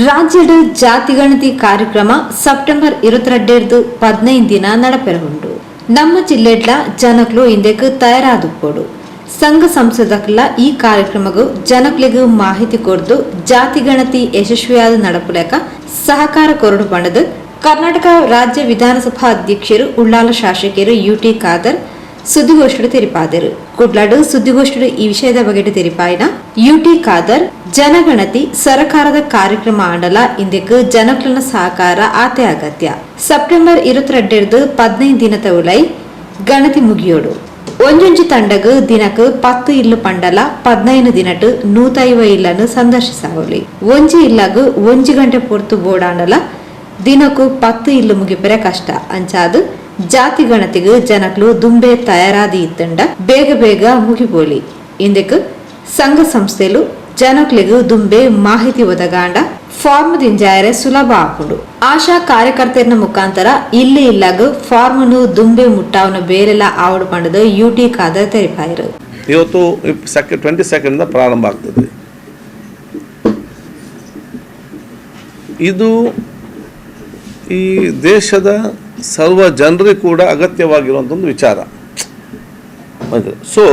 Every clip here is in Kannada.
ರಾಜ್ಯದ ಜಾತಿಗಣತಿ ಕಾರ್ಯಕ್ರಮ ಸೆಪ್ಟೆಂಬರ್ ಇರುವತ್ತೆರಡು ಹದಿನೈದು ದಿನ ನಡಪೆರಹುಂಡು ನಮ್ಮ ಜಿಲ್ಲೆಡ್ಲ ಜನಕ್ಲು ಇಂದೆಕ್ ಕೊಡು ಸಂಘ ಸಂಸದಕ್ಲ ಈ ಕಾರ್ಯಕ್ರಮಗೂ ಜನಕ್ಲಿಗೂ ಮಾಹಿತಿ ಕೊಡ್ದು ಜಾತಿಗಣತಿ ಯಶಸ್ವಿಯಾದ ನಡಪುಲೆಕ ಸಹಕಾರ ಕೊರಡು ಪಣದು ಕರ್ನಾಟಕ ರಾಜ್ಯ ವಿಧಾನಸಭಾ ಅಧ್ಯಕ್ಷರು ಉಳ್ಳಾಲ ಶಾಸಕರು ಯುಟಿ ಖಾದರ್ ಸುದ್ದಿಗೋಷ್ಠಿ ತೆರಿಪಾದರು. ಕುಡ್ಲಾಡು ಸುದ್ದಿಗೋಷ್ಠಿ ಈ ವಿಷಯದ ಬಗ್ಗೆ ತೆರಿಪಾಯಿನ ಯುಟಿ ಖಾದರ್, ಜನಗಣತಿ, ಸರಕಾರದ ಕಾರ್ಯಕ್ರಮ ಆಂಡಲ ಇಂದಕ್ಕೆ ಜನಕ್ಲನ ಸಹಕಾರ ಆತೆ ಅಗತ್ಯ. ಸೆಪ್ಟೆಂಬರ್ ಇರುವತ್ತೆರಡು ಪದಿನೈದು ದಿನ ತೌಲೈ ಗಣತಿ ಮುಗಿಯೋಡು. ಒಂಜೊಂಜಿ ತಂಡಗ ದಿನಕ ಪತ್ತು ಇಲ್ಲು ಪಂಡಲ ಪದ್ನೈದು ದಿನಟು ನೂತೈವ ಇಲ್ಲನ್ನು ಸಂದರ್ಶಿಸಿ ಒಂಜಿ ಇಲ್ಲಗು ಒಂಜಿ ಗಂಟೆ ಪೂರ್ತು ಬೋಡಾಂಡಲ ದಿನಕ್ಕೂ ಪತ್ತು ಇಲ್ಲು ಮುಗಿಪರೆ ಕಷ್ಟ. ಅಂಚಾದು ಜಾತಿ ಗಣತಿಗ್ ಜನಕ್ಲು ದುಂಬೆ ತಯಾರಾದಿ ಇತ್ತಂಡ ಬೇಗ ಬೇಗ ಮುಗಿಬೋಲಿ. ಇಂದಕ್ಕೆ ಸಂಘ ಸಂಸ್ಥೆಲು ಜನಕ್ಲಿಗೂ ದುಂಬೆ ಮಾಹಿತಿ ಒದಗಾಂಡ ಫಾರ್ಮ್ ದಿಂಜಾಯರೆ ಸುಲಭ ಆಪುಂಡು. ಆಶಾ ಕಾರ್ಯಕರ್ತರ ಮುಖಾಂತರ ಇಲ್ಲಿ ಇಲ್ಲಾಗ ಫಾರ್ಮ್ನು ದುಂಬೆ ಮುಟ್ಟಾವನ ಬೇರೆಲ್ಲ ಆವಡ್ ಪಂಡದ ಯುಟಿ ಖಾದರ್ ತೆರಿಪಾಯಿರು. ಇವತ್ತು ಟ್ವೆಂಟಿ ಸೆಕೆಂಡ್ ಪ್ರಾರಂಭ ಆಗ್ತದೆ. ಇದು ಈ ದೇಶದ ಸರ್ವ ಜನರಿಗೆ ಕೂಡ ಅಗತ್ಯವಾಗಿರುವಂಥ ಒಂದು ವಿಚಾರ ಸೊ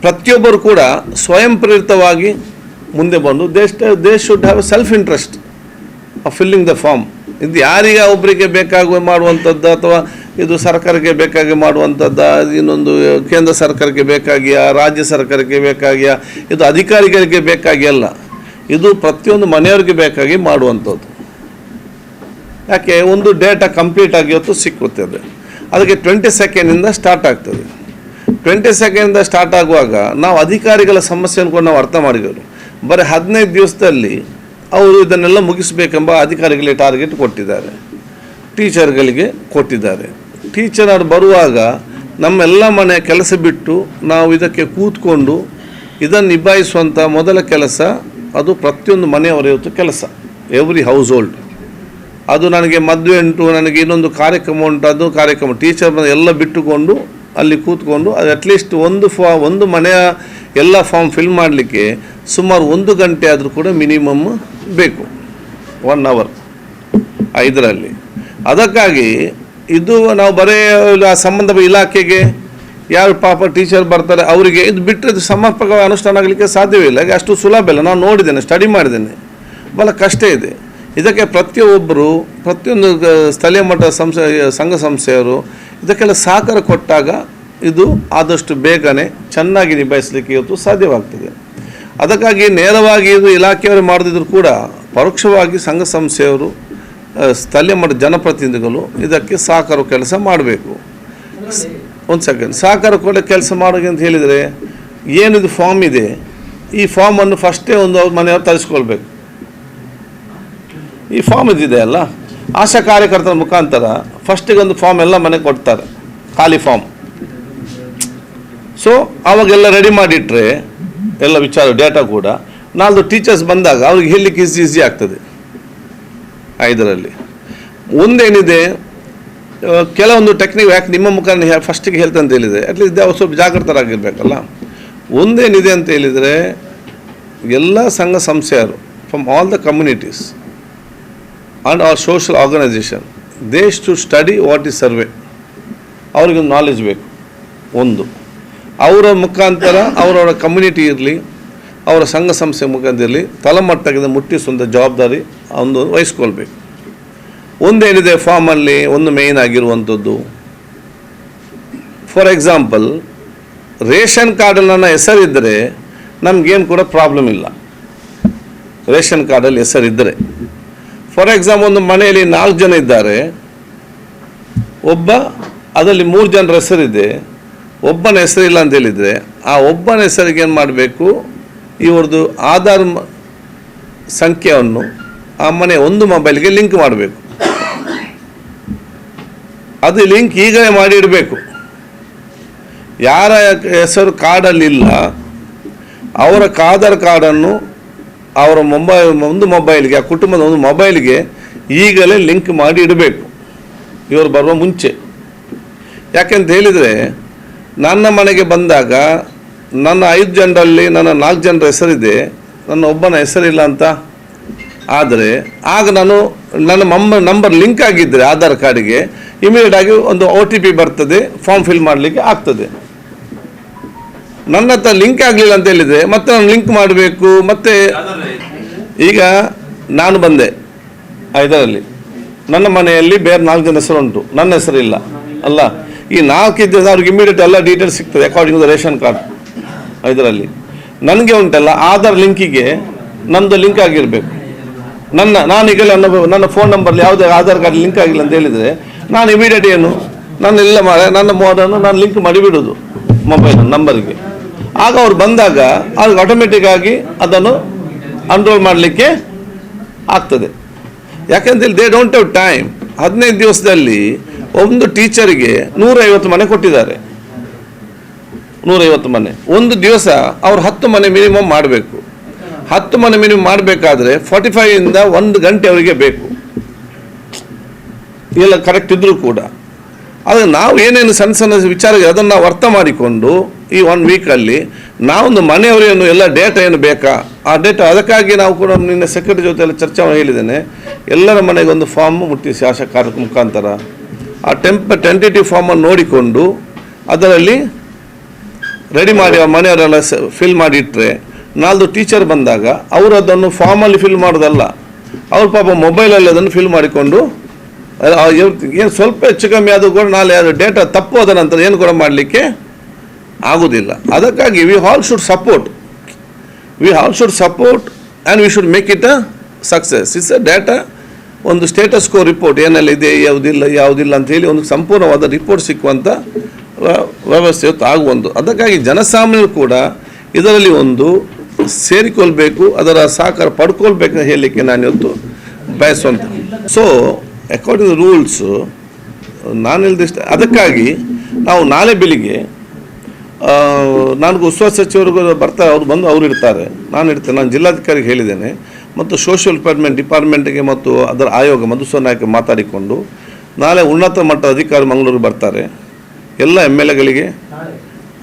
ಪ್ರತಿಯೊಬ್ಬರು ಕೂಡ ಸ್ವಯಂ ಪ್ರೇರಿತವಾಗಿ ಮುಂದೆ ಬಂದು ದೇಶ ದೇಶ should have self interest filling the form ಇದು ಯಾರಿಗೆ ಒಬ್ಬರಿಗೆ ಬೇಕಾಗುವ ಮಾಡುವಂಥದ್ದು ಅಥವಾ ಇದು ಸರ್ಕಾರಕ್ಕೆ ಬೇಕಾಗಿ ಮಾಡುವಂಥದ್ದು ಇನ್ನೊಂದು ಕೇಂದ್ರ ಸರ್ಕಾರಕ್ಕೆ ಬೇಕಾಗಿಯಾ, ರಾಜ್ಯ ಸರ್ಕಾರಕ್ಕೆ ಬೇಕಾಗಿಯಾ, ಇದು ಅಧಿಕಾರಿಗಳಿಗೆ ಬೇಕಾಗಿ ಅಲ್ಲ. ಇದು ಪ್ರತಿಯೊಂದು ಮನೆಯವರಿಗೆ ಬೇಕಾಗಿ ಮಾಡುವಂಥದ್ದು ಯಾಕೆ ಒಂದು ಡೇಟಾ ಕಂಪ್ಲೀಟ್ ಆಗಿ ಇವತ್ತು ಸಿಕ್ಕುತ್ತದೆ ಅದಕ್ಕೆ ಟ್ವೆಂಟಿ ಸೆಕೆಂಡಿಂದ ಸ್ಟಾರ್ಟ್ ಆಗ್ತದೆ. ಟ್ವೆಂಟಿ ಸೆಕೆಂಡಿಂದ ಸ್ಟಾರ್ಟ್ ಆಗುವಾಗ ನಾವು ಅಧಿಕಾರಿಗಳ ಸಮಸ್ಯೆಯನ್ನು ಕೂಡ ನಾವು ಅರ್ಥ ಮಾಡಿದ್ದೇವೆ ಬರೀ ಹದಿನೈದು ದಿವಸದಲ್ಲಿ ಅವರು ಇದನ್ನೆಲ್ಲ ಮುಗಿಸಬೇಕೆಂಬ ಅಧಿಕಾರಿಗಳಿಗೆ ಟಾರ್ಗೆಟ್ ಕೊಟ್ಟಿದ್ದಾರೆ. ಟೀಚರ್ಗಳಿಗೆ ಕೊಟ್ಟಿದ್ದಾರೆ. ಟೀಚರ್ ಅವರು ಬರುವಾಗ ನಮ್ಮೆಲ್ಲ ಮನೆ ಕೆಲಸ ಬಿಟ್ಟು ನಾವು ಇದಕ್ಕೆ ಕೂತ್ಕೊಂಡು ಇದನ್ನು ನಿಭಾಯಿಸುವಂಥ ಮೊದಲ ಕೆಲಸ ಅದು ಪ್ರತಿಯೊಂದು ಮನೆಯವರ ಕೆಲಸ. ಎವ್ರಿ ಹೌಸ್ ಹೋಲ್ಡ್ ಅದು ನನಗೆ ಮದುವೆ ಉಂಟು, ನನಗೆ ಇನ್ನೊಂದು ಕಾರ್ಯಕ್ರಮ ಉಂಟು, ಅದು ಕಾರ್ಯಕ್ರಮ. ಟೀಚರ್ ಎಲ್ಲ ಬಿಟ್ಟುಕೊಂಡು, ಅಲ್ಲಿ ಕೂತ್ಕೊಂಡು, ಅದು ಅಟ್ಲೀಸ್ಟ್ ಒಂದು ಫಾ ಒಂದು ಮನೆಯ ಎಲ್ಲ ಫಾರ್ಮ್ ಫಿಲ್ ಮಾಡಲಿಕ್ಕೆ ಸುಮಾರು ಒಂದು ಗಂಟೆ ಆದರೂ ಕೂಡ ಮಿನಿಮಮ್ ಬೇಕು. ಒನ್ ಅವರ್ ಐದರಲ್ಲಿ. ಅದಕ್ಕಾಗಿ ಇದು ನಾವು ಬರೇ ಆ ಸಂಬಂಧ ಇಲಾಖೆಗೆ ಯಾರು ಪಾಪ ಟೀಚರ್ ಬರ್ತಾರೆ, ಅವರಿಗೆ ಇದು ಬಿಟ್ಟರೆ ಇದು ಸಮರ್ಪಕ ಅನುಷ್ಠಾನ ಆಗಲಿಕ್ಕೆ ಸಾಧ್ಯವೇ ಇಲ್ಲ. ಅಷ್ಟು ಸುಲಭ ಇಲ್ಲ. ನಾನು ನೋಡಿದ್ದೇನೆ ಸ್ಟಡಿ ಮಾಡಿದ್ದೇನೆ. ಭಾಳ ಕಷ್ಟ ಇದೆ. ಇದಕ್ಕೆ ಪ್ರತಿಯೊಬ್ಬರು, ಪ್ರತಿಯೊಂದು ಸ್ಥಳೀಯ ಮಟ್ಟ ಸಂಸ್ಥೆ, ಸಂಘ ಸಂಸ್ಥೆಯವರು ಇದಕ್ಕೆಲ್ಲ ಸಹಕಾರ ಕೊಟ್ಟಾಗ ಇದು ಆದಷ್ಟು ಬೇಗನೆ ಚೆನ್ನಾಗಿ ನಿಭಾಯಿಸಲಿಕ್ಕೆ ಇವತ್ತು ಸಾಧ್ಯವಾಗ್ತದೆ. ಅದಕ್ಕಾಗಿ ನೇರವಾಗಿ ಇದು ಇಲಾಖೆಯವರು ಮಾಡದಿದ್ರು ಕೂಡ ಪರೋಕ್ಷವಾಗಿ ಸಂಘ ಸಂಸ್ಥೆಯವರು ಸ್ಥಳೀಯ ಮಟ್ಟ ಜನಪ್ರತಿನಿಧಿಗಳು ಇದಕ್ಕೆ ಸಹಕಾರ ಕೆಲಸ ಮಾಡಬೇಕು. ಒಂದು ಸೆಕೆಂಡ್. ಸಹಕಾರ ಕೊಡ ಕೆಲಸ ಮಾಡೋಕೆ ಅಂತ ಹೇಳಿದರೆ ಏನಿದು ಫಾರ್ಮ್ ಇದೆ, ಈ ಫಾರ್ಮನ್ನು ಫಸ್ಟೇ ಒಂದು ಅವ್ರ ಮನೆಯವ್ರು ತರಿಸ್ಕೊಳ್ಬೇಕು. ಈ ಫಾರ್ಮ್ ಇದಿದೆ ಅಲ್ಲ? ಆಶಾ ಕಾರ್ಯಕರ್ತರ ಮುಖಾಂತರ ಫಸ್ಟಿಗೆ ಒಂದು ಫಾರ್ಮ್ ಎಲ್ಲ ಮನೆಗೆ ಕೊಡ್ತಾರೆ, ಖಾಲಿ ಫಾರ್ಮ್ ಸೊ ಅವಾಗೆಲ್ಲ ರೆಡಿ ಮಾಡಿಟ್ರೆ ಎಲ್ಲ ವಿಚಾರ ಡೇಟಾ ಕೂಡ. ನಾಲ್ದು ಟೀಚರ್ಸ್ ಬಂದಾಗ ಅವ್ರಿಗೆ ಹೇಳಲಿಕ್ಕೆ ಈಸಿ ಈಸಿ ಆಗ್ತದೆ. ಐದರಲ್ಲಿ. ಒಂದೇನಿದೆ ಕೆಲವೊಂದು ಟೆಕ್ನಿಕ್ ಯಾಕೆ ನಿಮ್ಮ ಮುಖಾಂತರ ಫಸ್ಟಿಗೆ ಹೇಳ್ತಂತ ಅಂತ ಹೇಳಿದರೆ ಅಟ್ಲೀಸ್ಟ್ ಅವ್ರು ಸ್ವಲ್ಪ ಜಾಗೃತರಾಗಿರ್ಬೇಕಲ್ಲ ಒಂದೇನಿದೆ ಅಂತ ಹೇಳಿದರೆ, ಎಲ್ಲ ಸಂಘ ಸಂಸ್ಥೆಯರು from all the communities and are social organisation these to study what is survey ಅವ್ರಿಗೊಂದು ನಾಲೆಜ್ ಬೇಕು. ಒಂದು. ಅವರ ಮುಖಾಂತರ ಅವರವರ ಕಮ್ಯುನಿಟಿ ಇರಲಿ, ಅವರ ಸಂಘ ಸಂಸ್ಥೆ ಮುಖಾಂತರ ಇರಲಿ, ತಳಮಟ್ಟದಿಂದ ಮುಟ್ಟಿಸುವಂಥ ಜವಾಬ್ದಾರಿ ಒಂದು ವಹಿಸ್ಕೊಳ್ಬೇಕು ಒಂದೇನಿದೆ ಫಾರ್ಮಲ್ಲಿ ಒಂದು ಮೇಯ್ನ್ ಆಗಿರುವಂಥದ್ದು ಫಾರ್ ಎಕ್ಸಾಂಪಲ್ ರೇಷನ್ ಕಾರ್ಡಲ್ಲಿ ನನ್ನ ಹೆಸರಿದ್ದರೆ ನಮಗೇನು ಕೂಡ ಪ್ರಾಬ್ಲಮ್ ಇಲ್ಲ. ರೇಷನ್ ಕಾರ್ಡಲ್ಲಿ ಹೆಸರಿದ್ದರೆ ಫಾರ್ ಎಕ್ಸಾಂಪಲ್ ಒಂದು ಮನೆಯಲ್ಲಿ ನಾಲ್ಕು ಜನ ಇದ್ದಾರೆ. ಒಬ್ಬ, ಅದರಲ್ಲಿ ಮೂರು ಜನರ ಹೆಸರಿದೆ. ಒಬ್ಬನ ಹೆಸರಿಲ್ಲ ಅಂತ ಹೇಳಿದರೆ, ಆ ಒಬ್ಬನ ಹೆಸರಿಗೆ ಏನು ಮಾಡಬೇಕು? ಇವ್ರದ್ದು ಆಧಾರ್ ಸಂಖ್ಯೆಯನ್ನು ಆ ಮನೆ ಒಂದು ಮೊಬೈಲ್ಗೆ ಲಿಂಕ್ ಮಾಡಬೇಕು. ಅದು ಲಿಂಕ್ ಈಗಲೇ ಮಾಡಿ ಇಡಬೇಕು ಯಾರ ಹೆಸರು ಕಾರ್ಡಲ್ಲಿಲ್ಲ, ಅವರ ಆಧಾರ್ ಕಾರ್ಡನ್ನು ಅವರ ಮೊಬೈಲ್, ಒಂದು ಮೊಬೈಲ್ಗೆ, ಆ ಕುಟುಂಬದ ಒಂದು ಮೊಬೈಲ್ಗೆ ಈಗಲೇ ಲಿಂಕ್ ಮಾಡಿ ಇಡಬೇಕು. ಇವರು ಬರುವ ಮುಂಚೆ. ಯಾಕೆಂತ ಹೇಳಿದರೆ, ನನ್ನ ಮನೆಗೆ ಬಂದಾಗ ನನ್ನ ಐದು ಜನರಲ್ಲಿ ನನ್ನ ನಾಲ್ಕು ಜನರ ಹೆಸರಿದೆ. ನನ್ನ ಒಬ್ಬನ ಹೆಸರಿಲ್ಲ ಅಂತ. ಆದರೆ, ಆಗ ನಾನು ನನ್ನ ಮಮ್ಮ, ನಂಬರ್ ಲಿಂಕ್ ಆಗಿದ್ದರೆ ಆಧಾರ್ ಕಾರ್ಡಿಗೆ, ಇಮಿಡಿಯೇಟ್ ಆಗಿ ಒಂದು ಒ ಟಿ ಪಿ ಬರ್ತದೆ, ಫಾರ್ಮ್ ಫಿಲ್ ಮಾಡಲಿಕ್ಕೆ ಆಗ್ತದೆ. ನನ್ನ ಹತ್ರ ಲಿಂಕ್ ಆಗಲಿಲ್ಲ ಅಂತ ಹೇಳಿದರೆ ಮತ್ತೆ ನಾನು ಲಿಂಕ್ ಮಾಡಬೇಕು, ಮತ್ತೆ ಈಗ ನಾನು ಬಂದೆ ಐದರಲ್ಲಿ. ನನ್ನ ಮನೆಯಲ್ಲಿ ಬೇರೆ ನಾಲ್ಕು ಜನ ಹೆಸರು ಉಂಟು ನನ್ನ ಹೆಸರಿಲ್ಲ. ಅಲ್ಲ, ಈ ನಾಲ್ಕು ಇದ್ದ ಅವ್ರಿಗೆ ಇಮಿಡಿಯೇಟ್ ಎಲ್ಲ ಡೀಟೇಲ್ಸ್ ಸಿಗ್ತದೆ ಅಕಾರ್ಡಿಂಗ್ ಟು ರೇಷನ್ ಕಾರ್ಡ್ ಐದರಲ್ಲಿ. ನನಗೆ ಉಂಟಲ್ಲ, ಆಧಾರ್ ಲಿಂಕಿಗೆ ನಮ್ಮದು ಲಿಂಕ್ ಆಗಿರಬೇಕು. ನನ್ನ ನಾನೀಗ ನನ್ನ ನನ್ನ ಫೋನ್ ನಂಬರ್ಲಿ ಯಾವುದೇ ಆಧಾರ್ ಕಾರ್ಡ್ ಲಿಂಕ್ ಆಗಿಲ್ಲ ಅಂತ ಹೇಳಿದರೆ, ನಾನು ಇಮಿಡಿಯೇಟ್ ಏನು ನಾನು ಇಲ್ಲ ಮಾಡ ನನ್ನ ಮೋಡನ್ನು ನಾನು ಲಿಂಕ್ ಮಾಡಿಬಿಡೋದು ಮೊಬೈಲ್ ನಂಬರ್ಗೆ ಆಗ ಅವ್ರು ಬಂದಾಗ, ಅವ್ರಿಗೆ ಆಟೋಮೆಟಿಕ್ ಆಗಿ ಅದನ್ನು ಅನ್ರೋಲ್ ಮಾಡಲಿಕ್ಕೆ ಆಗ್ತದೆ. ಯಾಕಂತೇಳಿ ದೇ ಡೋಂಟ್ ಹ್ಯಾವ್ ಟೈಮ್ ಹದಿನೈದು ದಿವಸದಲ್ಲಿ ಒಂದು ಟೀಚರಿಗೆ ನೂರೈವತ್ತು ಮನೆ ಕೊಟ್ಟಿದ್ದಾರೆ. ನೂರೈವತ್ತು ಮನೆ. ಒಂದು ದಿವಸ ಅವ್ರು ಹತ್ತು ಮನೆ ಮಿನಿಮಮ್ ಮಾಡಬೇಕು. ಹತ್ತು ಮನೆ ಮಿನಿಮಮ್ ಮಾಡಬೇಕಾದ್ರೆ ಫಾರ್ಟಿ ಇಂದ ಒಂದು ಗಂಟೆ ಅವರಿಗೆ ಬೇಕು. ಇಲ್ಲ ಕರೆಕ್ಟ್ ಇದ್ದರೂ ಕೂಡ. ಆದರೆ ನಾವು ಏನೇನು ಸಣ್ಣ ಸಣ್ಣ ವಿಚಾರ ಅದನ್ನು ನಾವು ಅರ್ಥ ಮಾಡಿಕೊಂಡು ಈ ಒನ್ ವೀಕಲ್ಲಿ ನಾವೊಂದು ಮನೆಯವರೇನು ಎಲ್ಲ ಡೇಟಾ ಏನು ಬೇಕಾ? ಆ ಡೇಟಾ ಅದಕ್ಕಾಗಿ ನಾವು ಕೂಡ ನಿನ್ನೆ ಸೆಕ್ರೆಟರಿ ಜೊತೆ ಎಲ್ಲ ಚರ್ಚೆ ಹೇಳಿದ್ದೇನೆ. ಎಲ್ಲರ ಮನೆಗೆ ಒಂದು ಫಾರ್ಮ್ ಮುಟ್ಟಿಸಿ ಆಶಾ ಕಾರ್ಯ ಮುಖಾಂತರ. ಆ ಟೆಂಪ್ ಟೆಂಟೇಟಿವ್ ಫಾರ್ಮನ್ನು ನೋಡಿಕೊಂಡು ಅದರಲ್ಲಿ ರೆಡಿ ಮಾಡಿ ಆ ಮನೆಯವರೆಲ್ಲ ಫಿಲ್ ಮಾಡಿಟ್ಟರೆ ನಾಲ್ದು ಟೀಚರ್ ಬಂದಾಗ ಅವರು ಅದನ್ನು ಫಾರ್ಮಲ್ಲಿ ಫಿಲ್ ಮಾಡೋದಲ್ಲ. ಅವ್ರ ಪಾಪ ಮೊಬೈಲಲ್ಲಿ ಅದನ್ನು ಫಿಲ್ ಮಾಡಿಕೊಂಡು ಏನು ಸ್ವಲ್ಪ ಹೆಚ್ಚು ಕಮ್ಮಿ ಆದರೂ ಕೂಡ ನಾಳೆ ಅದು ಡೇಟಾ ತಪ್ಪು ಆದ ನಂತರ ಏನು ಕೂಡ ಮಾಡಲಿಕ್ಕೆ ಆಗೋದಿಲ್ಲ. ಅದಕ್ಕಾಗಿ we all should support we all should support and we should make it a success is a data ಒಂದು ಸ್ಟೇಟಸ್ ಕೋ ರಿಪೋರ್ಟ್ ಏನೆಲ್ಲ ಇದೆ, ಯಾವುದಿಲ್ಲ ಯಾವುದಿಲ್ಲ ಅಂತ ಹೇಳಿ ಒಂದು ಸಂಪೂರ್ಣವಾದ ರಿಪೋರ್ಟ್ ಸಿಕ್ಕುವಂಥ ವ್ಯ- ವ್ಯವಸ್ಥೆ ಆಗುವಂದು. ಅದಕ್ಕಾಗಿ ಜನಸಾಮಾನ್ಯರು ಕೂಡ ಇದರಲ್ಲಿ ಒಂದು ಸೇರಿಕೊಳ್ಬೇಕು, ಅದರ ಸಹಕಾರ ಪಡ್ಕೊಳ್ಬೇಕು ಹೇಳಲಿಕ್ಕೆ ನಾನು ಇವತ್ತು ಬಯಸುವಂಥ ಸೊ ಅಕಾರ್ಡಿಂಗ್ ರೂಲ್ಸು ನಾನು ಹೇಳಿದಷ್ಟು ಅದಕ್ಕಾಗಿ ನಾವು ನಾಳೆ ಬೆಳಿಗ್ಗೆ ನನಗೂ ಉಸ್ತುವಾರಿ ಸಚಿವರಿಗೂ ಬರ್ತಾರೆ ಅವ್ರು ಬಂದು ಅವ್ರು ಇರ್ತಾರೆ. ನಾನು ಇರ್ತೇನೆ ನಾನು ಜಿಲ್ಲಾಧಿಕಾರಿಗೆ ಹೇಳಿದ್ದೇನೆ. ಮತ್ತು ಸೋಷಿಯಲ್ ಡಿಪಾರ್ಟ್ಮೆಂಟ್ ಡಿಪಾರ್ಟ್ಮೆಂಟ್ಗೆ ಮತ್ತು ಅದರ ಆಯೋಗ ಮಧುಸೂದನ್ ನಾಯಕ ಮಾತಾಡಿಕೊಂಡು ನಾಳೆ ಉನ್ನತ ಮಟ್ಟದ ಅಧಿಕಾರಿ ಮಂಗಳೂರಿಗೆ ಬರ್ತಾರೆ. ಎಲ್ಲ ಎಂ ಎಲ್ ಎಗಳಿಗೆ?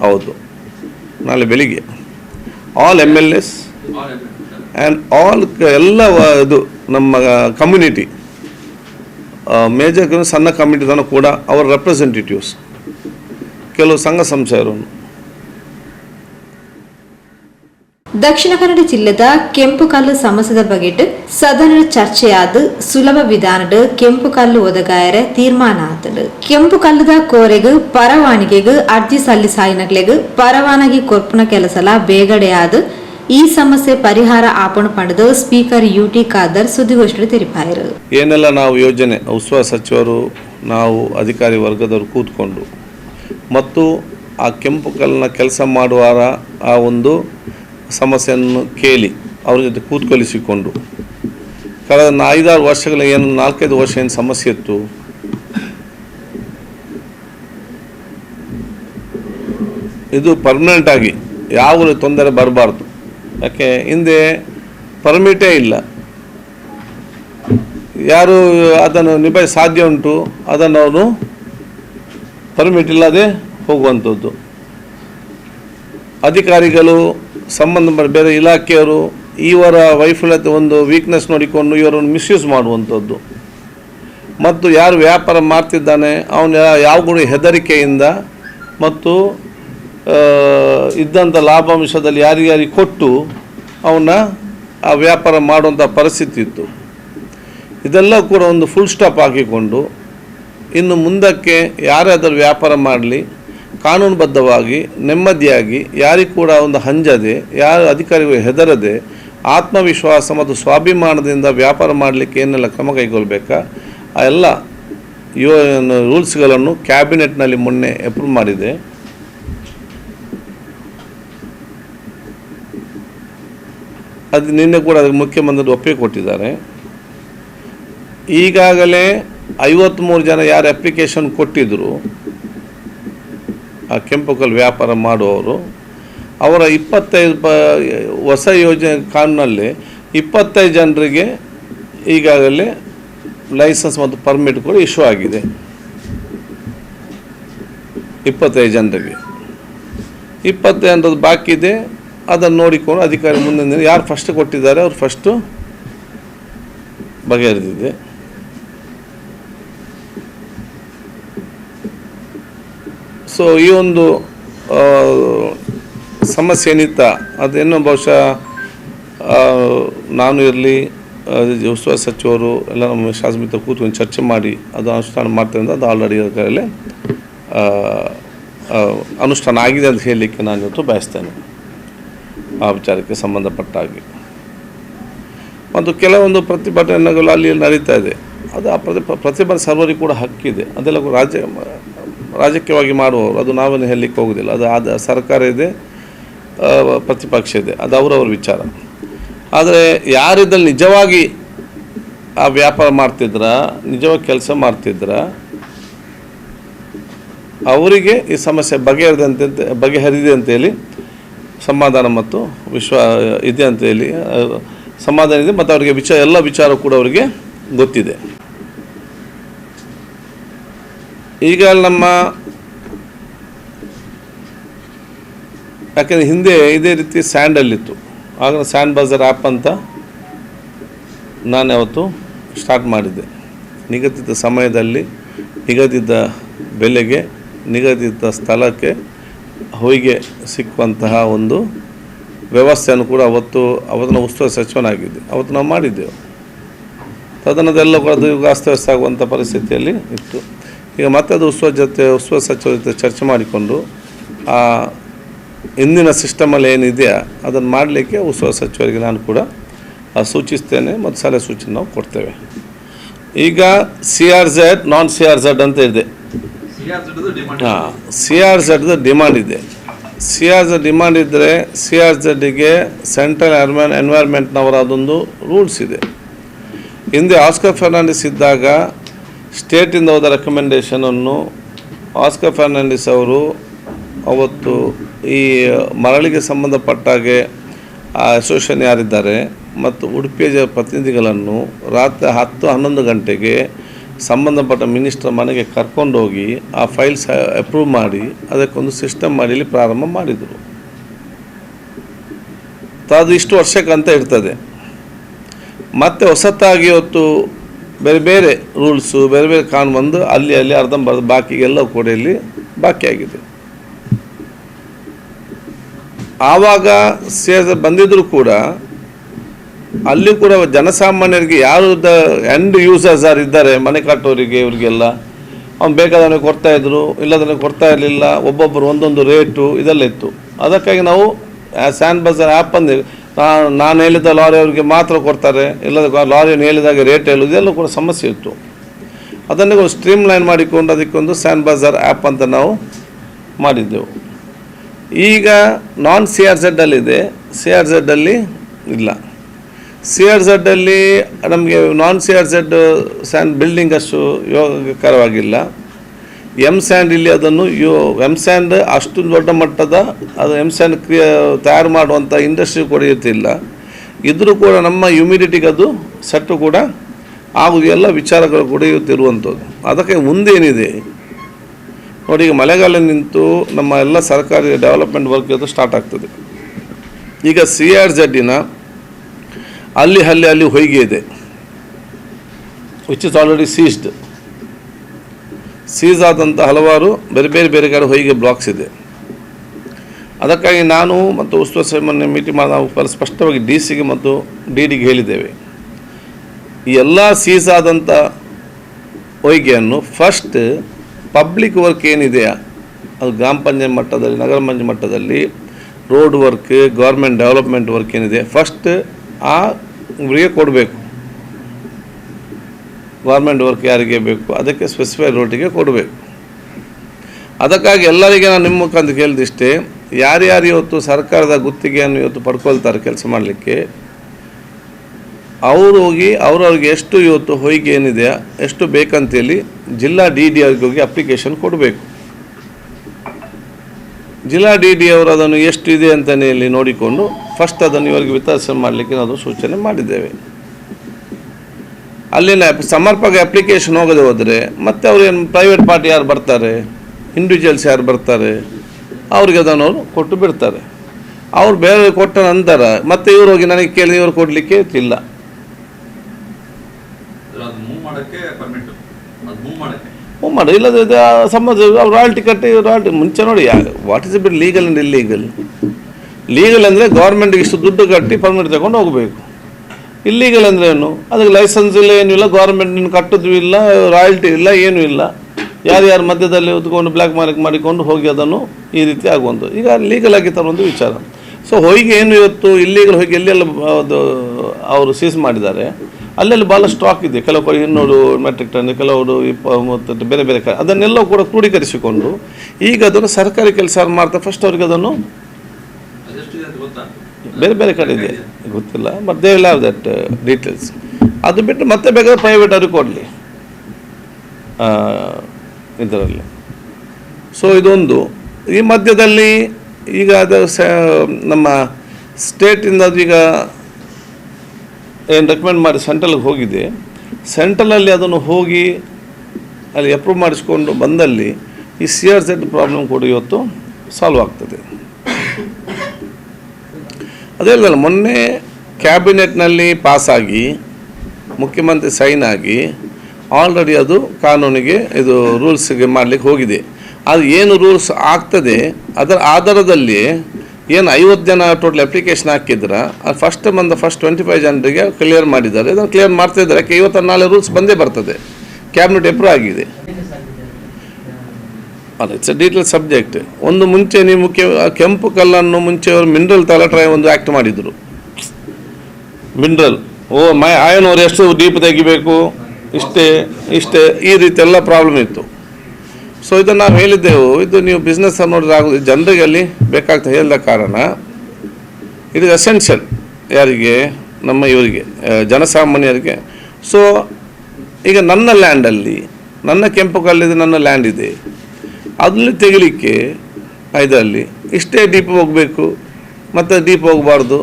ಹೌದು. ನಾಳೆ ಬೆಳಿಗ್ಗೆ. All M L S and all ಎಲ್ಲ ಇದು ನಮ್ಮ ಕಮ್ಯುನಿಟಿ ಮೇಜರ್ ಸಣ್ಣ ಕಮ್ಯುನಿಟಿ ತನಕ ಕೂಡ ಅವರ ರೆಪ್ರೆಸೆಂಟೇಟಿವ್ಸ್ ಕೆಲವು ಸಂಘ ಸಂಸ್ಥೆಯವರನ್ನು ದಕ್ಷಿಣ ಕನ್ನಡ ಜಿಲ್ಲೆದ ಕೆಂಪು ಕಲ್ಲು ಸಮಸ್ಯೆದ ಬಗೆಟ್ ಸದನ ಚರ್ಚೆಯಾದ ಸುಲಭ ವಿಧಾನಡ್ ಕೆಂಪು ಕಲ್ಲು ಒದಗಾಯರೆ ತೀರ್ಮಾನ ಆತಡ್ ಕೆಂಪು ಕಲ್ಲುದ ಕೋರೆಗ್ ಪರವಾನಿಗೆಗ್ ಅರ್ಜಿ ಸಲ್ಲಿಸಾಯಿನಗ್ಲೆಗ್ ಪರವಾನಗಿ ಕೊರ್ಪುನ ಕೆಲಸಲ ಬೇಗಡೆಯಾದ ಈ ಸಮಸ್ಯೆ ಪರಿಹಾರ ಆಪಣ ಪಡೆದ ಸ್ಪೀಕರ್ ಯುಟಿ ಖಾದರ್ ಸುದ್ದಿಗೋಷ್ಠಿ ತೆರಿಪಾಯರು ಏನೆಲ್ಲ ನಾವು ಯೋಜನೆ ಉತ್ಸವ ಸಚಿವರು ನಾವು ಅಧಿಕಾರಿ ವರ್ಗದವರು ಕೂತ್ಕೊಂಡು ಮತ್ತು ಆ ಕೆಂಪು ಕಲ್ಲಿನ ಕೆಲಸ ಮಾಡುವಾರ ಆ ಒಂದು ಸಮಸ್ಯೆಯನ್ನು ಕೇಳಿ ಅವ್ರ ಜೊತೆ ಕೂತ್ಕೊಳಿಸಿಕೊಂಡು. ಕಳೆದ ಐದಾರು ವರ್ಷಗಳ ಏನು ನಾಲ್ಕೈದು ವರ್ಷ ಏನು ಸಮಸ್ಯೆ ಇತ್ತು, ಇದು ಪರ್ಮನೆಂಟ್ ಆಗಿ ಯಾವ ತೊಂದರೆ ಬರಬಾರ್ದು. ಯಾಕೆ, ಹಿಂದೆ ಪರ್ಮಿಟೇ ಇಲ್ಲ. ಯಾರು ಅದನ್ನು ನಿಭಾಯಿಸ ಸಾಧ್ಯ ಉಂಟು, ಅದನ್ನು ಅವನು ಪರ್ಮಿಟ್ ಇಲ್ಲದೆ ಹೋಗುವಂಥದ್ದು. ಅಧಿಕಾರಿಗಳು ಸಂಬಂಧಪಟ್ಟ ಬೇರೆ ಇಲಾಖೆಯವರು, ಇವರ ವೈಫಲ್ಯತೆ ಒಂದು ವೀಕ್ನೆಸ್ ನೋಡಿಕೊಂಡು ಇವರನ್ನು ಮಿಸ್ಯೂಸ್ ಮಾಡುವಂಥದ್ದು. ಮತ್ತು ಯಾರು ವ್ಯಾಪಾರ ಮಾಡ್ತಿದ್ದಾನೆ, ಅವನ ಯಾವ ಗುಣ ಹೆದರಿಕೆಯಿಂದ ಮತ್ತು ಇದ್ದಂಥ ಲಾಭಾಂಶದಲ್ಲಿ ಯಾರಿಗಾರಿಗೆ ಕೊಟ್ಟು ಅವನ್ನ ಆ ವ್ಯಾಪಾರ ಮಾಡುವಂಥ ಪರಿಸ್ಥಿತಿ ಇತ್ತು. ಇದೆಲ್ಲ ಕೂಡ ಒಂದು ಫುಲ್ ಸ್ಟಾಪ್ ಹಾಕಿಕೊಂಡು ಇನ್ನು ಮುಂದಕ್ಕೆ ಯಾರಾದರೂ ವ್ಯಾಪಾರ ಮಾಡಲಿ, ಕಾನೂನುಬದ್ಧವಾಗಿ, ನೆಮ್ಮದಿಯಾಗಿ, ಯಾರಿಗೂ ಕೂಡ ಒಂದು ಹಂಜದೆ, ಯಾರು ಅಧಿಕಾರಿಗಳು ಹೆದರದೆ, ಆತ್ಮವಿಶ್ವಾಸ ಮತ್ತು ಸ್ವಾಭಿಮಾನದಿಂದ ವ್ಯಾಪಾರ ಮಾಡಲಿಕ್ಕೆ ಏನೆಲ್ಲ ಕ್ರಮ ಕೈಗೊಳ್ಳಬೇಕಾ ಆ ಎಲ್ಲ ಯೋ ರೂಲ್ಸ್ಗಳನ್ನು ಕ್ಯಾಬಿನೆಟ್ನಲ್ಲಿ ಮೊನ್ನೆ ಅಪ್ರೂವ್ ಮಾಡಿದೆ. ಅದು ನಿನ್ನೆ ಕೂಡ ಅದಕ್ಕೆ ಮುಖ್ಯಮಂತ್ರಿ ಒಪ್ಪಿಗೆ ಕೊಟ್ಟಿದ್ದಾರೆ. ಈಗಾಗಲೇ ಐವತ್ತ್ಮೂರು ಜನ ಯಾರು ಅಪ್ಲಿಕೇಶನ್ ಕೊಟ್ಟಿದ್ದರು ಆ ಕೆಂಪು ಕಲ್ಲು ವ್ಯಾಪಾರ ಮಾಡುವವರು, ಅವರ ಇಪ್ಪತ್ತೈದು ಪ, ಹೊಸ ಯೋಜನೆ ಕಾನೂನಲ್ಲಿ ಇಪ್ಪತ್ತೈದು ಜನರಿಗೆ ಈಗಾಗಲೇ ಲೈಸೆನ್ಸ್ ಮತ್ತು ಪರ್ಮಿಟ್ ಕೂಡ ಇಶ್ಯೂ ಆಗಿದೆ. ಇಪ್ಪತ್ತೈದು ಜನರಿಗೆ. ಇಪ್ಪತ್ತೈದು ಬಾಕಿ ಇದೆ ಅದನ್ನು ನೋಡಿಕೊಂಡು ಅಧಿಕಾರಿ ಮುಂದೆ ಯಾರು ಫಸ್ಟ್ ಕೊಟ್ಟಿದ್ದಾರೆ, ಅವ್ರು ಫಸ್ಟು ಬಗೆಹರಿದಿದೆ. ಸೊ ಈ ಒಂದು ಸಮಸ್ಯೆ ಏನಿತ್ತ? ಅದೇನೋ ಬಹುಶಃ ನಾನು ಇರಲಿ ಉಸ್ತುವಾರಿ ಸಚಿವರು, ಎಲ್ಲ ನಮ್ಮ ಶಾಸಕ ಕೂತ್ಕೊಂಡು ಚರ್ಚೆ ಮಾಡಿ, ಅದು ಅನುಷ್ಠಾನ ಮಾಡ್ತಾರೆ ಅದು ಆಲ್ರೆಡಿ ಅದರಲ್ಲಿ ಅನುಷ್ಠಾನ ಆಗಿದೆ ಅಂತ ಹೇಳಲಿಕ್ಕೆ ನಾನು ಇವತ್ತು ಬಯಸ್ತೇನೆ. ಆ ವಿಚಾರಕ್ಕೆ ಸಂಬಂಧಪಟ್ಟ ಹಾಗೆ ಮತ್ತು ಕೆಲವೊಂದು ಪ್ರತಿಭಟನೆಗಳು ಅಲ್ಲಿ ನಡೀತಾ ಇದೆ. ಅದು ಆ ಪ್ರತಿ ಪ್ರತಿಭಟನೆ ಸರ್ವರಿಗೂ ಕೂಡ ಹಕ್ಕಿದೆ. ಅದೆಲ್ಲ ರಾಜ್ಯ, ರಾಜಕೀಯವಾಗಿ ಮಾಡುವವರು, ಅದು ನಾವೇನು ಹೇಳಲಿಕ್ಕೆ ಹೋಗೋದಿಲ್ಲ. ಅದು ಆದ, ಸರ್ಕಾರ ಇದೆ ಪ್ರತಿಪಕ್ಷ ಇದೆ. ಅದು ಅವರವ್ರ ವಿಚಾರ. ಆದರೆ ಯಾರಿದ್ದಲ್ಲಿ ನಿಜವಾಗಿ ಆ ವ್ಯಾಪಾರ ಮಾಡ್ತಿದ್ರ, ನಿಜವಾಗಿ ಕೆಲಸ ಮಾಡ್ತಿದ್ರ, ಅವರಿಗೆ ಈ ಸಮಸ್ಯೆ ಬಗೆಹರಿದಂತೆ, ಬಗೆಹರಿದೆ ಅಂತೇಳಿ ಸಮಾಧಾನ ಮತ್ತು ವಿಶ್ವ ಇದೆ ಅಂತ ಹೇಳಿ ಆ, ಸಮಾಧಾನ ಇದೆ ಮತ್ತು ಅವರಿಗೆ ವಿಚಾರ ಎಲ್ಲ ವಿಚಾರ ಕೂಡ ಅವರಿಗೆ ಗೊತ್ತಿದೆ. ಈಗ ನಮ್ಮ ಯಾಕೆಂದರೆ ಹಿಂದೆ ಇದೇ ರೀತಿ ಸ್ಯಾಂಡಲ್ಲಿತ್ತು. ಆಗ ಸ್ಯಾಂಡ್ ಬಜಾರ್ ಆ್ಯಪ್ ಅಂತ ನಾನು ಯಾವತ್ತು ಸ್ಟಾರ್ಟ್ ಮಾಡಿದ್ದೆ. ನಿಗದಿತ ಸಮಯದಲ್ಲಿ ನಿಗದಿತ ಬೆಲೆಗೆ ನಿಗದಿತ ಸ್ಥಳಕ್ಕೆ ಹೊಯ್ಗೆ ಸಿಕ್ಕುವಂತಹ ಒಂದು ವ್ಯವಸ್ಥೆಯನ್ನು ಕೂಡ ಅವತ್ತು ಅವತ್ತಿನ ಉಸ್ತುವಾರಿ ಸಚಿವನಾಗಿದ್ದೆ. ಅವತ್ತು ನಾವು ಮಾಡಿದ್ದೆವು. ತದನದೆಲ್ಲ ಕೂಡ ಈಗ ಅಸ್ತವ್ಯಸ್ತ ಆಗುವಂಥ ಪರಿಸ್ಥಿತಿಯಲ್ಲಿ ಇತ್ತು. ಈಗ ಮತ್ತೆ ಅದು ಉಸ್ತುವಾರಿ ಜೊತೆ, ಉಸ್ತುವಾರಿ ಸಚಿವರ ಜೊತೆ ಚರ್ಚೆ ಮಾಡಿಕೊಂಡು ಆ ಇಂದಿನ ಸಿಸ್ಟಮಲ್ಲಿ ಏನಿದೆಯಾ ಅದನ್ನು ಮಾಡಲಿಕ್ಕೆ ಉಸ್ತುವಾರಿ ಸಚಿವರಿಗೆ ನಾನು ಕೂಡ ಸೂಚಿಸ್ತೇನೆ ಮತ್ತು ಸಲಹೆ ಸೂಚನೆ ನಾವು ಕೊಡ್ತೇವೆ. ಈಗ C R Z non C R Z ಅಂತ ಇದೆ. ಹಾಂ ಸಿ ಆರ್ ಝಡ್ದು ಡಿಮಾಂಡ್ ಇದೆ. ಸಿ ಆರ್ ಝಡ್ ಡಿಮಾಂಡ್ ಇದ್ದರೆ ಸಿ ಆರ್ ಝೆಡ್ಗೆ ಸೆಂಟ್ರಲ್ ಎನ್ವೈರ್ ಎನ್ವೈರ್ಮೆಂಟ್ನವರ ಅದೊಂದು ರೂಲ್ಸ್ ಇದೆ. ಹಿಂದೆ ಆಸ್ಕರ್ ಫರ್ನಾಂಡಿಸ್ ಇದ್ದಾಗ ಸ್ಟೇಟಿಂದ ಹೋದ ರೆಕಮೆಂಡೇಷನನ್ನು ಆಸ್ಕರ್ ಫರ್ನಾಂಡಿಸ್ ಅವರು ಅವತ್ತು ಈ ಮರಳಿಗೆ ಸಂಬಂಧಪಟ್ಟಾಗೆ ಆ ಅಸೋಸಿಯೇಷನ್ ಯಾರಿದ್ದಾರೆ ಮತ್ತು ಉಡುಪಿಯ ಪ್ರತಿನಿಧಿಗಳನ್ನು ರಾತ್ರಿ ಹತ್ತು ಹನ್ನೊಂದು ಗಂಟೆಗೆ ಸಂಬಂಧಪಟ್ಟ ಮಿನಿಸ್ಟರ್ ಮನೆಗೆ ಕರ್ಕೊಂಡೋಗಿ ಆ ಫೈಲ್ಸ್ ಅಪ್ರೂವ್ ಮಾಡಿ, ಅದಕ್ಕೊಂದು ಸಿಸ್ಟಮ್ ಮಾಡಿ ಪ್ರಾರಂಭ ಮಾಡಿದರು. ಅದು ಇಷ್ಟು ವರ್ಷಕ್ಕಂತ ಇರ್ತದೆ. ಮತ್ತೆ ಹೊಸತಾಗಿ ಹೊತ್ತು ಬೇರೆ ಬೇರೆ ರೂಲ್ಸು ಬೇರೆ ಬೇರೆ ಕಾನೂನು ಬಂದು ಅಲ್ಲಿ ಅಲ್ಲಿ ಅರ್ಧಂಬರ್ಧ ಬಾಕಿಗೆಲ್ಲ ಕೂಡ ಇಲ್ಲಿ ಬಾಕಿಯಾಗಿದೆ ಆವಾಗ ಸೇರಿದ ಬಂದಿದ್ರು ಕೂಡ ಅಲ್ಲಿ ಕೂಡ ಜನಸಾಮಾನ್ಯರಿಗೆ ಯಾರು ದ ಎಂಡ್ ಯೂಸರ್ಸ್ ಯಾರು ಇದ್ದಾರೆ, ಮನೆ ಕಟ್ಟೋರಿಗೆ ಇವರಿಗೆಲ್ಲ, ಅವ್ನು ಬೇಕಾದವನಿಗೆ ಕೊಡ್ತಾ ಇದ್ರು, ಇಲ್ಲದವನಿಗೆ ಕೊಡ್ತಾ ಇರಲಿಲ್ಲ ಒಬ್ಬೊಬ್ಬರು ಒಂದೊಂದು ರೇಟು ಇದೆಲ್ಲ ಇತ್ತು. ಅದಕ್ಕಾಗಿ ನಾವು ಸ್ಯಾನ್ ಬಜಾರ್ ಆ್ಯಪ್ ಅಂದ ನಾನು ಹೇಳಿದ ಲಾರಿ ಅವರಿಗೆ ಮಾತ್ರ ಕೊಡ್ತಾರೆ, ಇಲ್ಲದ ಲಾರಿಯನ್ನು ಹೇಳಿದಾಗ ರೇಟ್ ಹೇಳೋದು, ಇದೆಲ್ಲ ಕೂಡ ಸಮಸ್ಯೆ ಇತ್ತು. ಅದನ್ನು ಸ್ಟ್ರೀಮ್ ಲೈನ್ ಮಾಡಿಕೊಂಡು ಅದಕ್ಕೊಂದು ಸ್ಯಾನ್ ಬಜಾರ್ ಆ್ಯಪ್ ಅಂತ ನಾವು ಮಾಡಿದ್ದೆವು. ಈಗ ನಾನ್ ಸಿ ಆರ್ ಝೆಡ್ಡಲ್ಲಿದೆ ಸಿ ಆರ್ ಝೆಡ್ಡಲ್ಲಿ ಇಲ್ಲ. ಸಿ ಆರ್ ಝೆಡ್ಡಲ್ಲಿ ನಮಗೆ non C R Z sand building ಅಷ್ಟು ಯೋಗಕರವಾಗಿಲ್ಲ ಎಂ ಸ್ಯಾಂಡ್ ಇಲ್ಲಿ ಅದನ್ನು ಯೋ ಎಂ ಸ್ಯಾಂಡ್ ಅಷ್ಟು ದೊಡ್ಡ ಮಟ್ಟದ, ಅದು ಎಂ ಸ್ಯಾಂಡ್ ಕ್ರಿಯೆ, ತಯಾರು ಮಾಡುವಂಥ ಇಂಡಸ್ಟ್ರಿ ಕೂಡ ಇರ್ತಿಲ್ಲ ಇದ್ದರೂ ಕೂಡ ನಮ್ಮ ಹ್ಯುಮಿಡಿಟಿಗೆ ಅದು ಸೆಟ್ಟು ಕೂಡ ಆಗುವುದು, ಎಲ್ಲ ವಿಚಾರಗಳು ಕೂಡ ಇವತ್ತಿರುವಂಥದ್ದು ಅದಕ್ಕೆ ಮುಂದೇನಿದೆ? ನೋಡಿ, ಈಗ ಮಳೆಗಾಲ ನಿಂತು ನಮ್ಮ ಎಲ್ಲ ಸರ್ಕಾರಿ ಡೆವಲಪ್ಮೆಂಟ್ ವರ್ಕ್ ಅದು ಸ್ಟಾರ್ಟ್ ಆಗ್ತದೆ. ಈಗ ಸಿ ಆರ್ ಜಡ್ಡಿನ ಅಲ್ಲಿ ಅಲ್ಲಿ ಅಲ್ಲಿ ಹೊಯ್ಗೆ ಇದೆ. Which is already seized seize ಆದಂಥ ಹಲವಾರು ಬೇರೆ ಬೇರೆ ಬೇರೆ ಕಡೆ ಹೊಯ್ಗೆ ಬ್ಲಾಕ್ಸ್ ಇದೆ. ಅದಕ್ಕಾಗಿ ನಾನು ಮತ್ತು ಉಸ್ತುವಾರಿ ಮೊನ್ನೆ ಮೀಟಿಂಗ್ ಮಾಡಿ ನಾವು ಸ್ಪಷ್ಟವಾಗಿ ಡಿ ಸಿಗೆ ಮತ್ತು ಡಿ ಡಿಗೆ ಹೇಳಿದ್ದೇವೆ. ಈ ಎಲ್ಲ ಸೀಸ್ ಆದಂಥ ಹೊಯ್ಗೆಯನ್ನು ಫಸ್ಟ್ ಪಬ್ಲಿಕ್ ವರ್ಕ್ ಏನಿದೆಯಾ? ಅದು ಗ್ರಾಮ ಪಂಚಾಯತ್ ಮಟ್ಟದಲ್ಲಿ, ನಗರ ಪಂಚಾಯತ್ ಮಟ್ಟದಲ್ಲಿ road work government development work ಏನಿದೆ? ಫಸ್ಟ್ ಆ ಇವರಿಗೆ ಕೊಡಬೇಕು. ಗೌರ್ಮೆಂಟ್ ವರ್ಕ್ ಯಾರಿಗೆ ಬೇಕು, ಅದಕ್ಕೆ ಸ್ಪೆಸಿಫೈ ರೋಟಿಗೆ ಕೊಡಬೇಕು. ಅದಕ್ಕಾಗಿ ಎಲ್ಲರಿಗೆ ನಾನು ನಿಮ್ಮ ಮುಖಾಂತರ ಕೇಳಿದಿಷ್ಟೇ ಯಾರ್ಯಾರು ಇವತ್ತು ಸರ್ಕಾರದ ಗುತ್ತಿಗೆಯನ್ನು ಇವತ್ತು ಪಡ್ಕೊಳ್ತಾರೆ ಕೆಲಸ ಮಾಡಲಿಕ್ಕೆ, ಅವರು ಹೋಗಿ, ಅವ್ರವ್ರಿಗೆ ಎಷ್ಟು ಇವತ್ತು ಹೊಯ್ಗೆ ಏನಿದೆ, ಎಷ್ಟು ಬೇಕಂತೇಳಿ ಜಿಲ್ಲಾ ಡಿ ಡಿ ಅವ್ರಿಗೆ ಹೋಗಿ ಅಪ್ಲಿಕೇಶನ್ ಕೊಡಬೇಕು. ಜಿಲ್ಲಾ ಡಿ ಡಿ ಅವರು ಅದನ್ನು ಎಷ್ಟು ಇದೆ ಅಂತಲೇ ಇಲ್ಲಿ ನೋಡಿಕೊಂಡು ಫಸ್ಟ್ ಅದನ್ನು ಇವರಿಗೆ ವಿತರಿಸಣೆ ಮಾಡಲಿಕ್ಕೆ ನಾವು ಸೂಚನೆ ಮಾಡಿದ್ದೇವೆ. ಅಲ್ಲಿನ ಸಮರ್ಪಕ ಅಪ್ಲಿಕೇಶನ್ ಹೋಗದೆ ಹೋದರೆ ಮತ್ತೆ ಅವರು ಏನು ಪ್ರೈವೇಟ್ ಪಾರ್ಟಿ ಯಾರು ಬರ್ತಾರೆ ಇಂಡಿವಿಜುವಲ್ಸ್ ಯಾರು ಬರ್ತಾರೆ, ಅವ್ರಿಗೆ ಅದನ್ನು ಅವರು ಕೊಟ್ಟು ಬಿಡ್ತಾರೆ. ಅವ್ರು ಬೇರೆ ಕೊಟ್ಟ ನಂತರ ಮತ್ತೆ ಇವರು ಹೋಗಿ ನನಗೆ ಕೇಳಿ ಇವರು ಕೊಡಲಿಕ್ಕೆ ಇಲ್ಲ. ಮಾಡಿ. ಇಲ್ಲದ ಸಂಬಂಧ ರಾಯಲ್ಟಿ ಕಟ್ಟಿ ರಾಯಲ್ಟಿ ಮುಂಚೆ ನೋಡಿ what is bit legal and illegal legal ಅಂದರೆ ಗೌರ್ಮೆಂಟ್ಗೆ ಇಷ್ಟು ದುಡ್ಡು ಕಟ್ಟಿ ಪರ್ಮಿಟ್ ತಗೊಂಡು ಹೋಗಬೇಕು. ಇಲ್ಲೀಗಲ್ ಅಂದರೆ ಏನು? ಅದಕ್ಕೆ ಲೈಸೆನ್ಸ್ ಇಲ್ಲ, ಏನೂ ಇಲ್ಲ ಗೌರ್ಮೆಂಟ್ ಕಟ್ಟೋದು ಇಲ್ಲ ರಾಯಲ್ಟಿ ಇಲ್ಲ, ಏನೂ ಇಲ್ಲ. ಯಾರ್ಯಾರ ಮಧ್ಯದಲ್ಲಿ ಹೊತ್ಕೊಂಡು ಬ್ಲ್ಯಾಕ್ ಮಾರ್ಕ್ ಮಾಡಿಕೊಂಡು ಹೋಗಿ ಅದನ್ನು ಈ ರೀತಿ ಆಗುವಂಥದ್ದು. ಈಗ ಲೀಗಲ್ ಆಗಿ ತರುವಂಥ ವಿಚಾರ. ಸೊ ಹೋಗಿ ಏನು ಇವತ್ತು ಇಲ್ಲೀಗಲ್ ಹೋಗಿ ಎಲ್ಲೆಲ್ಲ ಅದು, ಅವರು ಸೀಸ್ ಮಾಡಿದ್ದಾರೆ? ಅಲ್ಲೆಲ್ಲಿ ಭಾಳ ಸ್ಟಾಕ್ ಇದೆ. ಕೆಲವು ಕಡೆ ಇನ್ನೂರು ಮೆಟ್ರಿಕ್ ಟನ್ ಕೆಲವರು ಇಪ್ಪ ಮೂವತ್ತು ಬೇರೆ ಬೇರೆ ಅದನ್ನೆಲ್ಲ ಕೂಡ ಕ್ರೋಢೀಕರಿಸಿಕೊಂಡು ಈಗ ಅದನ್ನು ಸರ್ಕಾರಿ ಕೆಲಸ ಮಾಡ್ತಾ ಫಸ್ಟ್ ಅವ್ರಿಗೆ ಅದನ್ನು ಬೇರೆ ಬೇರೆ ಕಡೆ ಇದೆ. ಗೊತ್ತಿಲ್ಲ. But they will have that details ಅದು ಬಿಟ್ಟು ಮತ್ತೆ ಬೇಕಾದ್ರೆ ಪ್ರೈವೇಟ್ ಅವ್ರಿಗೆ ಕೊಡಲಿ. ಇದರಲ್ಲಿ. ಸೊ ಇದೊಂದು. ಈ ಮಧ್ಯದಲ್ಲಿ ಈಗ ಅದು ಸ, ನಮ್ಮ ಸ್ಟೇಟಿಂದ ಅದು ಈಗ ಏನು ರೆಕಮೆಂಡ್ ಮಾಡಿ ಸೆಂಟ್ರಲ್ಗೆ ಹೋಗಿದೆ ಸೆಂಟ್ರಲಲ್ಲಿ ಅದನ್ನು ಹೋಗಿ ಅಲ್ಲಿ ಅಪ್ರೂವ್ ಮಾಡಿಸ್ಕೊಂಡು ಬಂದಲ್ಲಿ ಈ ಸಿ ಆರ್ ಸೆಟ್ ಪ್ರಾಬ್ಲಮ್ ಕೂಡ ಇವತ್ತು ಸಾಲ್ವ್ ಆಗ್ತದೆ. ಅದೇ ಅಲ್ಲ ಮೊನ್ನೆ ಕ್ಯಾಬಿನೆಟ್ನಲ್ಲಿ ಪಾಸಾಗಿ ಮುಖ್ಯಮಂತ್ರಿ ಸೈನ್ ಆಗಿ ಆಲ್ರೆಡಿ ಅದು ಕಾನೂನಿಗೆ, ಇದು ರೂಲ್ಸ್ಗೆ ಮಾಡಲಿಕ್ಕೆ ಹೋಗಿದೆ. ಅದು ಏನು ರೂಲ್ಸ್ ಆಗ್ತದೆ, ಅದರ ಆಧಾರದಲ್ಲಿ ಏನು ಐವತ್ತು ಜನ ಟೋಟಲ್ ಅಪ್ಲಿಕೇಶನ್ ಹಾಕಿದ್ರೆ ಫಸ್ಟ್ ಬಂದ ಫಸ್ಟ್ ಟ್ವೆಂಟಿ ಫೈವ್ ಜನರಿಗೆ ಕ್ಲಿಯರ್ ಮಾಡಿದ್ದಾರೆ. ಅದನ್ನು ಕ್ಲಿಯರ್ ಮಾಡ್ತಾ ಇದ್ದಾರೆ. ಯಾಕೆ ಇವತ್ತು ನಾಳೆ ರೂಲ್ಸ್ ಬಂದೇ ಬರ್ತದೆ. ಕ್ಯಾಬಿನೆಟ್ ಅಪ್ರೂವ್ ಆಗಿದೆ. ಅಲ್ಲ ಇಟ್ಸ್ ಅ ಡೀಟೇಲ್ ಸಬ್ಜೆಕ್ಟ್ ಒಂದು ಮುಂಚೆ ನೀವು ಮುಖ್ಯ ಕೆಂಪು ಕಲ್ಲನ್ನು ಮುಂಚೆ ಅವರು ಮಿನರಲ್ ತಲಟ್ರೈ ಒಂದು ಆ್ಯಕ್ಟ್ ಮಾಡಿದರು. ಮಿನರಲ್ ಓ, ಮೈ ಆಯನವ್ರು ಎಷ್ಟು ಡೀಪ್ ತೆಗಿಬೇಕು? ಇಷ್ಟೇ ಇಷ್ಟೇ, ಈ ರೀತಿ ಎಲ್ಲ ಪ್ರಾಬ್ಲಮ್ ಇತ್ತು. ಸೊ ಇದನ್ನು ನಾವು ಹೇಳಿದ್ದೆವು, ಇದು ನೀವು ಬಿಸ್ನೆಸ್ ಅನ್ನೋದು ಜನರಿಗೆ ಅಲ್ಲಿ ಬೇಕಾಗ್ತದೆ ಹೇಳಿದ ಕಾರಣ, ಇದು ಎಸೆನ್ಷಿಯಲ್ ಯಾರಿಗೆ? ನಮ್ಮ ಇವರಿಗೆ ಜನಸಾಮಾನ್ಯರಿಗೆ. ಸೊ ಈಗ ನನ್ನ ಲ್ಯಾಂಡಲ್ಲಿ ನನ್ನ ಕೆಂಪು ಕಲ್ಲಿದೆ, ನನ್ನ ಲ್ಯಾಂಡ್ ಇದೆ. ಅದನ್ನು ತೆಗಿಲಿಕ್ಕೆ ಇದರಲ್ಲಿ ಇಷ್ಟೇ ಡೀಪ್ ಹೋಗಬೇಕು, ಮತ್ತು ಡೀಪ್ ಹೋಗಬಾರ್ದು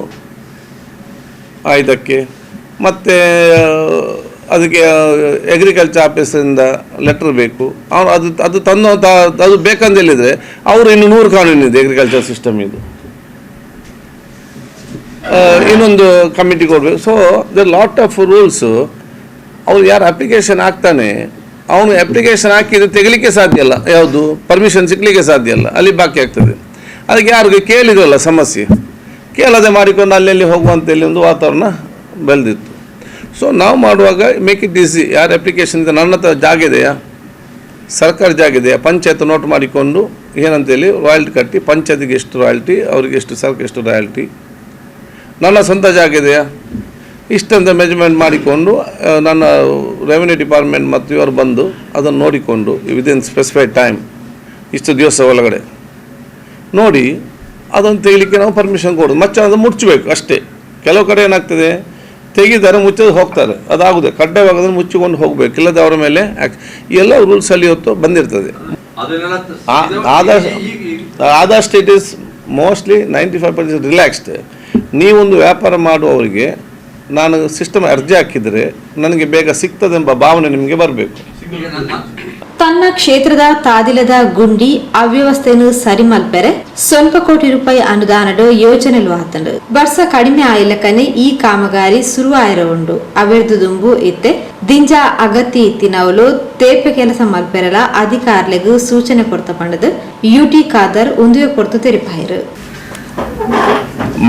ಇದಕ್ಕೆ. ಮತ್ತು ಅದಕ್ಕೆ ಅಗ್ರಿಕಲ್ಚರ್ ಆಫೀಸಿಂದ ಲೆಟ್ರ್ ಬೇಕು. ಅವ್ರು ಅದು ಅದು ತಂದು ಅದು ಬೇಕಂತ ಹೇಳಿದರೆ ಅವರು ಇನ್ನು ನೂರು ಕಾನೂನು ಇದೆ ಅಗ್ರಿಕಲ್ಚರ್ ಸಿಸ್ಟಮ್ ಇದು. ಇನ್ನೊಂದು ಕಮಿಟಿ ಕೊಡಬೇಕು so the lot of rules ಅವ್ರು ಯಾರು ಅಪ್ಲಿಕೇಶನ್ ಹಾಕ್ತಾನೆ, ಅವನು ಅಪ್ಲಿಕೇಶನ್ ಹಾಕಿದ್ರೆ ತೆಗಲಿಕ್ಕೆ ಸಾಧ್ಯ ಇಲ್ಲ ಯಾವುದು? ಪರ್ಮಿಷನ್ ಸಿಗ್ಲಿಕ್ಕೆ ಸಾಧ್ಯ ಇಲ್ಲ ಅಲ್ಲಿ ಬಾಕಿ ಆಗ್ತದೆ. ಅದಕ್ಕೆ ಯಾರಿಗೆ ಕೇಳಿದ್ರಲ್ಲ ಸಮಸ್ಯೆ. ಕೇಳದೆ ಮಾಡಿಕೊಂಡು ಅಲ್ಲೆಲ್ಲಿ ಹೋಗುವಂತೇಳಿ ಒಂದು ವಾತಾವರಣ ಬೆಳೆದಿತ್ತು. ಸೊ ನಾವು ಮಾಡುವಾಗ ಮೇಕ್ ಇಟ್ ಈಸಿ ಯಾರು ಅಪ್ಲಿಕೇಶನ್ ಇದೆ? ನನ್ನ ಹತ್ರ ಜಾಗ ಇದೆಯಾ? ಸರ್ಕಾರ ಜಾಗ ಇದೆಯಾ? ಪಂಚಾಯತ್ ನೋಟ್ ಮಾಡಿಕೊಂಡು ಏನಂತೇಳಿ ರಾಯಲ್ಟಿ ಕಟ್ಟಿ ಪಂಚಾಯತಿಗೆ ಎಷ್ಟು ರಾಯಲ್ಟಿ ಅವರಿಗೆ ಎಷ್ಟು ಸರ್ಕ ಎಷ್ಟು ರಾಯಲ್ಟಿ ನನ್ನ ಸ್ವಂತ ಜಾಗ ಇದೆಯಾ? ಇಷ್ಟಂತ ಮೆಜರ್ಮೆಂಟ್ ಮಾಡಿಕೊಂಡು ನನ್ನ ರೆವಿನ್ಯೂ ಡಿಪಾರ್ಟ್ಮೆಂಟ್ ಮತ್ತು ಇವರು ಬಂದು ಅದನ್ನು ನೋಡಿಕೊಂಡು ವಿದಿನ್ ಸ್ಪೆಸಿಫೈಡ್ ಟೈಮ್ ಇಷ್ಟು ದಿವಸ ಒಳಗಡೆ ನೋಡಿ ಅದನ್ನು ತೆಗಿಲಿಕ್ಕೆ ನಾವು ಪರ್ಮಿಷನ್ ಕೊಡೋದು. ಮತ್ತೆ ಅದನ್ನು ಮುಚ್ಚಬೇಕು ಅಷ್ಟೇ. ಕೆಲವು ಕಡೆ ಏನಾಗ್ತದೆ? ತೆಗಿತಾರೆ ಮುಚ್ಚೋದು ಹೋಗ್ತಾರೆ ಅದಾಗುತ್ತೆ ಕಡ್ಡಾಯವಾಗಿ ಅದನ್ನು ಮುಚ್ಚಿಕೊಂಡು ಹೋಗಬೇಕು. ಇಲ್ಲದ ಅವರ ಮೇಲೆ ಎಲ್ಲ ರೂಲ್ಸ್ ರೂಲ್ಸಲ್ಲಿ ಇವತ್ತು ಬಂದಿರ್ತದೆ. ಆದಷ್ಟು ಆದಷ್ಟು it is mostly ninety five percent relaxed ನೀವೊಂದು ವ್ಯಾಪಾರ ಮಾಡುವವರಿಗೆ ನಾನು ಸಿಸ್ಟಮ್ ಅರ್ಜಿ ಹಾಕಿದರೆ ನನಗೆ ಬೇಗ ಸಿಗ್ತದೆಂಬ ಭಾವನೆ ನಿಮಗೆ ಬರಬೇಕು. ತನ್ನ ಕ್ಷೇತ್ರದ ತಾದಿಲದ ಗುಂಡಿ ಅವ್ಯವಸ್ಥೆಯನ್ನು ಸರಿ ಮಲ್ಪೆರೆ ಸ್ವಲ್ಪ ಕೋಟಿ ರೂಪಾಯಿ ಅನುದಾನದ ಯೋಜನೆಲು ಆತಂಡು ಬರ್ಸ ಕಡಿಮೆ ಆಯ್ಲಕನೆ ಈ ಕಾಮಗಾರಿ ಶುರುವಾಯಿರ ಉಂಡು ಅವೆರ್ದು ದುಂಬು ಇತ್ತೆ. ದಿಂಜ ಅಗತ್ಯ ಇತ್ತಿನವಲು ತೇಪೆ ಕೆಲಸ ಮಲ್ಪೆರಲ ಅಧಿಕಾರಿಗೂ ಸೂಚನೆ ಕೊಡ್ತ ಪಂಡದು ಯುಟಿ ಖಾದರ್ ಒಂದು ಕೊಡ್ತು ತೆರಿಪಾಯಿರು.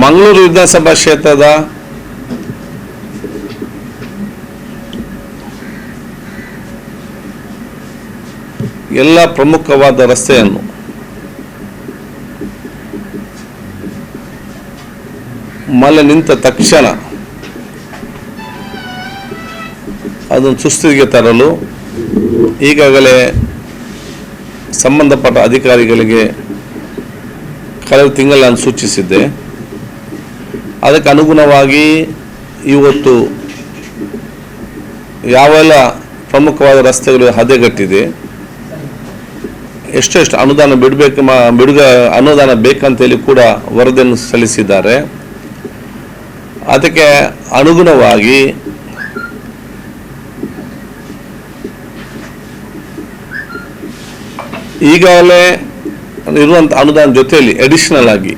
ಮಂಗಳೂರು ವಿಧಾನಸಭಾ ಕ್ಷೇತ್ರದ ಎಲ್ಲ ಪ್ರಮುಖವಾದ ರಸ್ತೆಯನ್ನು. ಮಲೆ ನಿಂತ ತಕ್ಷಣ ಅದನ್ನು ಸುಸ್ಥಿತಿಗೆ ತರಲು ಈಗಾಗಲೇ ಸಂಬಂಧಪಟ್ಟ ಅಧಿಕಾರಿಗಳಿಗೆ ಕಳೆದ ತಿಂಗಳು ನಾನು ಸೂಚಿಸಿದ್ದೆ. ಅದಕ್ಕೆ ಅನುಗುಣವಾಗಿ ಇವತ್ತು ಯಾವೆಲ್ಲ ಪ್ರಮುಖವಾದ ರಸ್ತೆಗಳು ಹದೆಗಟ್ಟಿದೆ. ಎಷ್ಟೆಷ್ಟು ಅನುದಾನ ಬಿಡಬೇಕು ಬಿಡುಗ ಅನುದಾನ ಬೇಕಂತೇಳಿ ಕೂಡ ವರದಿಯನ್ನು ಸಲ್ಲಿಸಿದ್ದಾರೆ. ಅದಕ್ಕೆ ಅನುಗುಣವಾಗಿ ಈಗಾಗಲೇ ಇರುವಂಥ ಅನುದಾನ ಜೊತೆಯಲ್ಲಿ ಅಡಿಷನಲ್ ಆಗಿ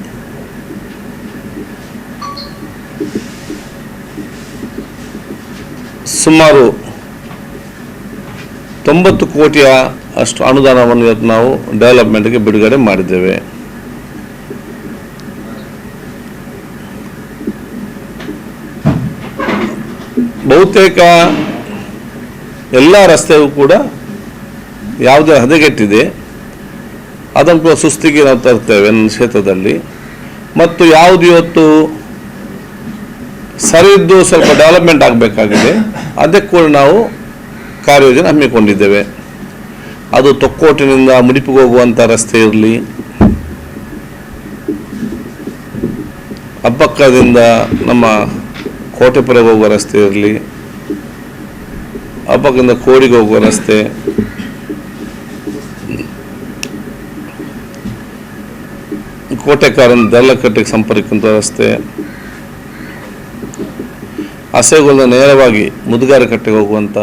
ಸುಮಾರು ತೊಂಬತ್ತು ಕೋಟಿಯ ಅಷ್ಟು ಅನುದಾನವನ್ನು ಇವತ್ತು ನಾವು ಡೆವಲಪ್ಮೆಂಟ್ಗೆ ಬಿಡುಗಡೆ ಮಾಡಿದ್ದೇವೆ. ಬಹುತೇಕ ಎಲ್ಲ ರಸ್ತೆಯೂ ಕೂಡ ಯಾವುದೇ ಹದಗೆಟ್ಟಿದೆ. ಅದನ್ನು ಕೂಡ ಸುಸ್ತಿಗೆ ನಾವು ತರ್ತೇವೆ ನನ್ನ ಕ್ಷೇತ್ರದಲ್ಲಿ. ಮತ್ತು ಯಾವುದು ಇವತ್ತು ಸರಿಯಿದ್ದು ಸ್ವಲ್ಪ ಡೆವಲಪ್ಮೆಂಟ್ ಆಗಬೇಕಾಗಿದೆ. ಅದಕ್ಕೂ ನಾವು ಕಾರ್ಯಯೋಜನೆ ಹಮ್ಮಿಕೊಂಡಿದ್ದೇವೆ. ಅದು ತೊಕ್ಕೋಟಿನಿಂದ ಮುಡಿಪಿಗೆ ಹೋಗುವಂಥ ರಸ್ತೆ ಇರಲಿ. ಅಬ್ಬಕ್ಕದಿಂದ ನಮ್ಮ ಕೋಟೆಪುರಗೆ ಹೋಗುವ ರಸ್ತೆ ಇರಲಿ. ಅಬ್ಬಕ್ಕದಿಂದ ಕೋಡಿಗೆ ಹೋಗುವ ರಸ್ತೆ. ಕೋಟೆಕಾರನ ದಲ್ಲಕಟ್ಟೆಗೆ ಸಂಪರ್ಕಿಸುವಂಥ ರಸ್ತೆ. ಹಸೆಗೊಲ್ಲ ನೇರವಾಗಿ ಮುದುಗಾರ ಕಟ್ಟೆಗೆ ಹೋಗುವಂಥ